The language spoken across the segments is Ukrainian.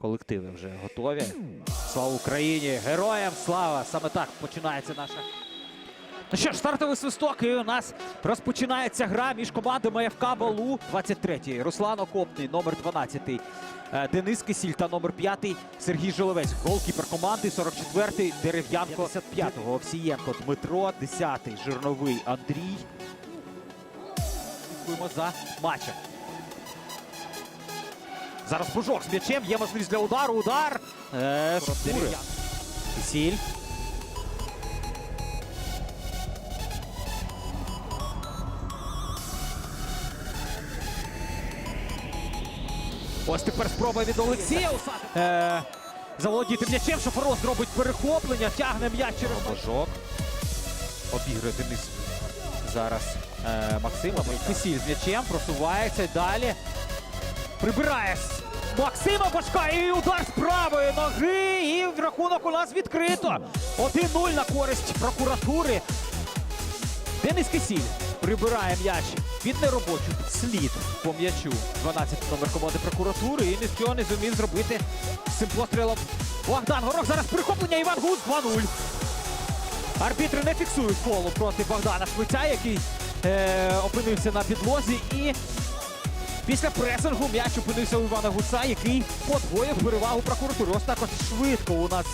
Колективи вже готові. Слава Україні! Героям слава! Саме так починається наша. Ну що ж, стартовий свисток, і у нас розпочинається гра між командами ФК Балу. 23-й Руслан Окопний, номер 12-й е, Денис Кисіль та номер 5-й Сергій Жоловець. Голкіпер команди 44-й Дерев'янко, 55-го Овсієнко Дмитро, 10-й Жирновий Андрій. Слідкуємо за матчем. Зараз Бужок з м'ячем. Є можливість для удару. Удар. Е, Шкури. Ось тепер спроба від Олексія. Е, заволодіти м'ячем. Шофорос зробить перехоплення. Тягне м'яч через Божок. Обігрує Денис. Зараз е, Максима. Кисіль з м'ячем просувається далі. Прибирає Максима Башка і удар з правої ноги. І рахунок у нас відкрито. 1-0 на користь прокуратури. Денис Кисіль прибирає м'яч під неробочу слід по м'ячу. 12 номер команди прокуратури і нічого не зумів зробити з цим пострілом. Богдан Горох зараз перехоплення Іван Гуз 2-0. Арбітри не фіксують фолу проти Богдана Швиця, який е, опинився на підлозі. І після пресингу м'яч опинився у Івана Гуца, який подвоїв перевагу прокуратури. Ось так ось швидко у нас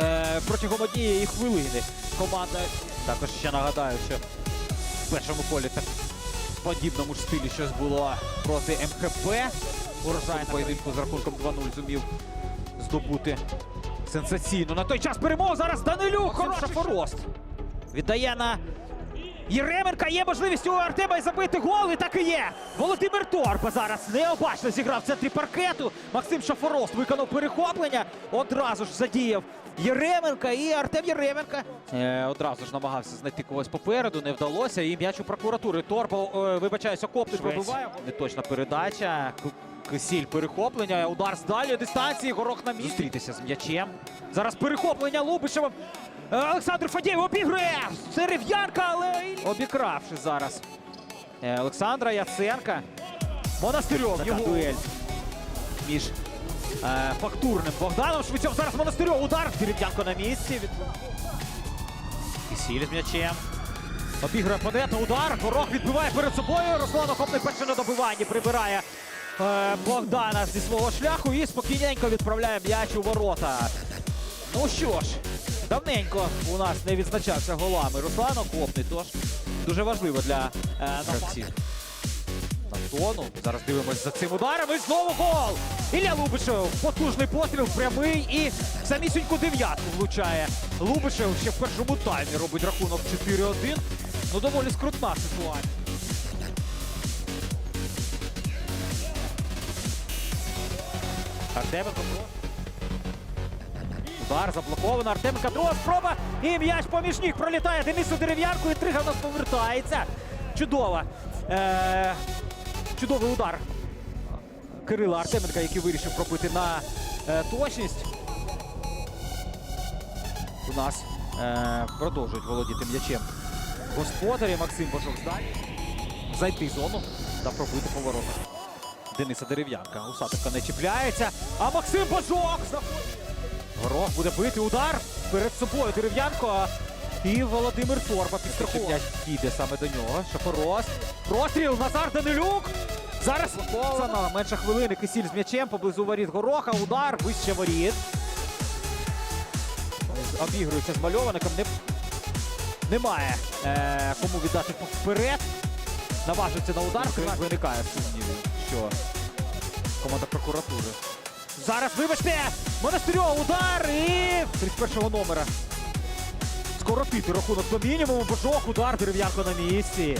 е, протягом однієї хвилини команда. Також ще нагадаю, що в першому колі так в подібному ж стилі щось було проти МХП. Урожай на поєдинку з рахунком 2-0 зумів здобути сенсаційно. На той час перемогу зараз Данилюк. Хороший шафорост. Віддає на Єременка. Є можливість у Артема і забити гол. І так і є. Володимир Торба зараз необачно зіграв в центрі паркету. Максим Шафорост виконав перехоплення. Одразу ж задіяв Єременка і Артем Єременка. Е, одразу ж намагався знайти когось попереду. Не вдалося. І м'яч у прокуратури. Торба, е, вибачаюся, копти пробиває. Неточна передача. Кисіль перехоплення. Удар з дальньої дистанції. Горох на місці. Зустрітися з м'ячем. Зараз перехоплення Лубишева. Е, Олександр Фадєєв обігрує! Дерев'янка, але обікравши зараз. Е, Олександра Яценка. Монастирьов. Його дуель між е, фактурним Богданом Швецьом. Зараз Монастирьов. Удар. Дерев'янко на місці. Від... Кисіль з м'ячем. Обігрує опонента. Удар. Горох відбиває перед собою. Руслан Охопний перше на добиванні прибирає е, Богдана зі свого шляху і спокійненько відправляє м'яч у ворота. Ну що ж, давненько у нас не відзначався голами Руслан Окопний, тож дуже важливо для е, гравців. Антону. Зараз дивимось за цим ударом. І знову гол! Ілля Лубишев. Потужний постріл, прямий і самісіньку дев'ятку влучає. Лубишев ще в першому таймі робить рахунок 4-1. Ну, доволі скрутна ситуація. Артеменко. Удар заблоковано. Артеменка. Друга спроба. І м'яч поміж ніг пролітає Денису Дерев'янку. І Триганов повертається. Чудово. Е- чудовий удар Кирила Артеменка, який вирішив пробити на е, точність. У нас е, продовжують володіти м'ячем господарі. Максим Божок здалі. Зайти в зону та пробити поворотом. Дениса Дерев'янка. Усатовка не чіпляється. А Максим Божок знаходить. Горох буде бити удар перед собою Дерев'янко. І Володимир Торба підстраховує. Піде саме до нього. Шафорос. Простріл. Назар Данилюк. Зараз на менше хвилини. Кисіль з м'ячем поблизу воріт Гороха. Удар вище воріт. Обігрується з мальоваником. Не... Немає е, кому віддати вперед. Наважиться на удар. Виникає сумнівів, що команда прокуратури. Зараз, вибачте, Монастирьов удар і 31-го номера. Скоротити рахунок до мінімуму. Божок, удар, дерев'янко на місці.